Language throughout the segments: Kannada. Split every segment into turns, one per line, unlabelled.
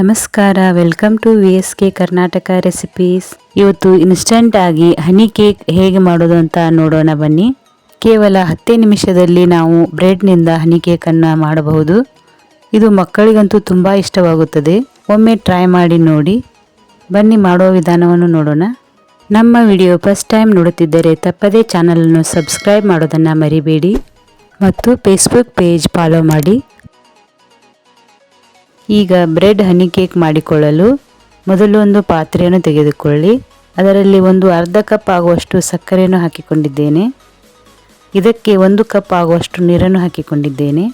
ನಮಸ್ಕಾರ. Welcome to V S K Karnataka recipes ಇವತ್ತು ಇನ್ಸ್ಟಂಟ್ ಆಗಿ ಹನಿ ಕೇಕ್ ಹೇಗೆ ಮಾಡೋದು ಅಂತ ನೋಡೋಣ ಬನ್ನಿ. ಕೇವಲ ಹತ್ತೇ ನಿಮಿಷದಲ್ಲಿ ನಾವು ಬ್ರೆಡ್ನಿಂದ ಹನಿ ಕೇಕನ್ನು ಮಾಡಬಹುದು. ಇದು ಮಕ್ಕಳಿಗಂತೂ ತುಂಬ ಇಷ್ಟವಾಗುತ್ತದೆ. ಒಮ್ಮೆ ಟ್ರೈ ಮಾಡಿ ನೋಡಿ. ಬನ್ನಿ ಮಾಡೋ ವಿಧಾನವನ್ನು ನೋಡೋಣ. ನಮ್ಮ ವಿಡಿಯೋ ಫಸ್ಟ್ ಟೈಮ್ ನೋಡುತ್ತಿದ್ದರೆ ತಪ್ಪದೇ ಚಾನಲನ್ನು ಸಬ್ಸ್ಕ್ರೈಬ್ ಮಾಡೋದನ್ನು ಮರಿಬೇಡಿ. ಮತ್ತು ಫೇಸ್ಬುಕ್ ಪೇಜ್ ಫಾಲೋ ಮಾಡಿ. ಈಗ ಬ್ರೆಡ್ ಹನಿ ಕೇಕ್ ಮಾಡಿಕೊಳ್ಳಲು ಮೊದಲು ಒಂದು ಪಾತ್ರೆಯನ್ನು ತೆಗೆದುಕೊಳ್ಳಿ. ಅದರಲ್ಲಿ ಒಂದು ಅರ್ಧ ಕಪ್ ಆಗುವಷ್ಟು ಸಕ್ಕರೆಯನ್ನು ಹಾಕಿಕೊಂಡಿದ್ದೇನೆ. ಇದಕ್ಕೆ ಒಂದು ಕಪ್ ಆಗುವಷ್ಟು ನೀರನ್ನು ಹಾಕಿಕೊಂಡಿದ್ದೇನೆ.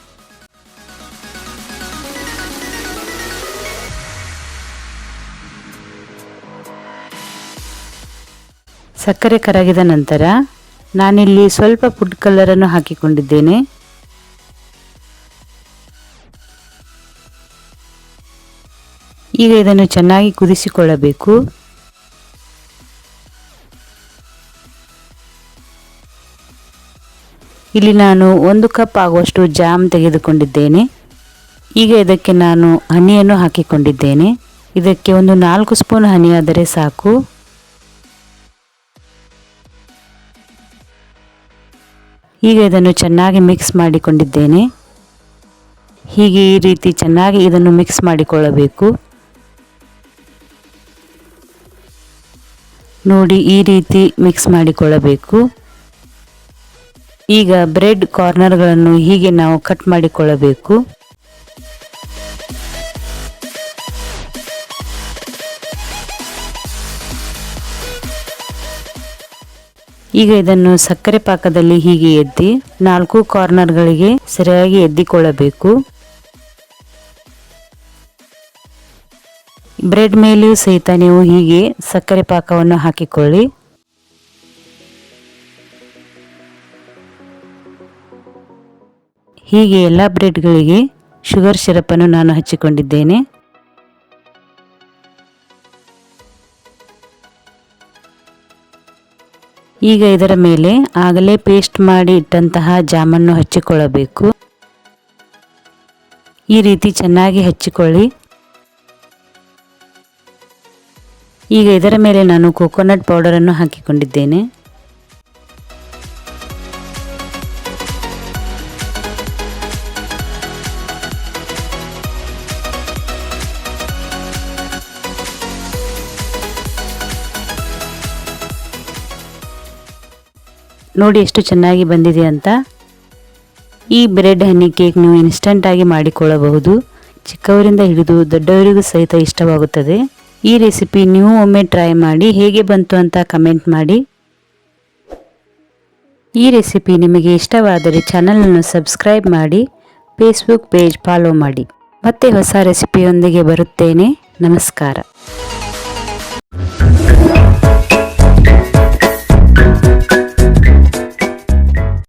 ಸಕ್ಕರೆ ಕರಗಿದ ನಂತರ ನಾನಿಲ್ಲಿ ಸ್ವಲ್ಪ ಫುಡ್ ಕಲರನ್ನು ಹಾಕಿಕೊಂಡಿದ್ದೇನೆ. ಈಗ ಇದನ್ನು ಚೆನ್ನಾಗಿ ಕುದಿಸಿಕೊಳ್ಳಬೇಕು. ಇಲ್ಲಿ ನಾನು ಒಂದು ಕಪ್ ಆಗುವಷ್ಟು ಜಾಮ್ ತೆಗೆದುಕೊಂಡಿದ್ದೇನೆ. ಈಗ ಇದಕ್ಕೆ ನಾನು ಹನಿಯನ್ನು ಹಾಕಿಕೊಂಡಿದ್ದೇನೆ. ಇದಕ್ಕೆ ಒಂದು ನಾಲ್ಕು ಸ್ಪೂನ್ ಹನಿ ಆದರೆ ಸಾಕು. ಈಗ ಇದನ್ನು ಚೆನ್ನಾಗಿ ಮಿಕ್ಸ್ ಮಾಡಿಕೊಂಡಿದ್ದೇನೆ. ಹೀಗೆ ಈ ರೀತಿ ಚೆನ್ನಾಗಿ ಇದನ್ನು ಮಿಕ್ಸ್ ಮಾಡಿಕೊಳ್ಳಬೇಕು. ನೋಡಿ ಈ ರೀತಿ ಮಿಕ್ಸ್ ಮಾಡಿಕೊಳ್ಳಬೇಕು. ಈಗ ಬ್ರೆಡ್ ಕಾರ್ನರ್ಗಳನ್ನು ಹೀಗೆ ನಾವು ಕಟ್ ಮಾಡಿಕೊಳ್ಳಬೇಕು. ಈಗ ಇದನ್ನು ಸಕ್ಕರೆ ಪಾಕದಲ್ಲಿ ಹೀಗೆ ಎದ್ದಿ ನಾಲ್ಕು ಕಾರ್ನರ್ಗಳಿಗೆ ಸರಿಯಾಗಿ ಎದ್ದಿಕೊಳ್ಳಬೇಕು. ಬ್ರೆಡ್ ಮೇಲೆಯೂ ಸಹಿತ ನೀವು ಹೀಗೆ ಸಕ್ಕರೆ ಪಾಕವನ್ನು ಹಾಕಿಕೊಳ್ಳಿ. ಹೀಗೆ ಎಲ್ಲ ಬ್ರೆಡ್ಗಳಿಗೆ ಶುಗರ್ ಸಿರಪನ್ನು ನಾನು ಹಚ್ಚಿಕೊಂಡಿದ್ದೇನೆ. ಈಗ ಇದರ ಮೇಲೆ ಆಗಲೇ ಪೇಸ್ಟ್ ಮಾಡಿ ಇಟ್ಟಂತಹ ಜಾಮನ್ನು ಹಚ್ಚಿಕೊಳ್ಳಬೇಕು. ಈ ರೀತಿ ಚೆನ್ನಾಗಿ ಹಚ್ಚಿಕೊಳ್ಳಿ. ಈಗ ಇದರ ಮೇಲೆ ನಾನು ಕೋಕೋನಟ್ ಪೌಡರನ್ನು ಹಾಕಿಕೊಂಡಿದ್ದೇನೆ. ನೋಡಿ ಎಷ್ಟು ಚೆನ್ನಾಗಿ ಬಂದಿದೆ ಅಂತ. ಈ ಬ್ರೆಡ್ ಹನಿ ಕೇಕ್ ನೀವು ಇನ್ಸ್ಟಂಟಾಗಿ ಮಾಡಿಕೊಳ್ಳಬಹುದು. ಚಿಕ್ಕವರಿಂದ ಹಿಡಿದು ದೊಡ್ಡವರಿಗೂ ಸಹಿತ ಇಷ್ಟವಾಗುತ್ತದೆ. ಈ ರೆಸಿಪಿ ನೀವು ಒಮ್ಮೆ ಟ್ರೈ ಮಾಡಿ ಹೇಗೆ ಬಂತು ಅಂತ ಕಮೆಂಟ್ ಮಾಡಿ. ಈ ರೆಸಿಪಿ ನಿಮಗೆ ಇಷ್ಟವಾದರೆ ಚಾನಲನ್ನು ಸಬ್ಸ್ಕ್ರೈಬ್ ಮಾಡಿ ಫೇಸ್ಬುಕ್ ಪೇಜ್ ಫಾಲೋ ಮಾಡಿ. ಮತ್ತೆ ಹೊಸ ರೆಸಿಪಿಯೊಂದಿಗೆ ಬರುತ್ತೇನೆ. ನಮಸ್ಕಾರ.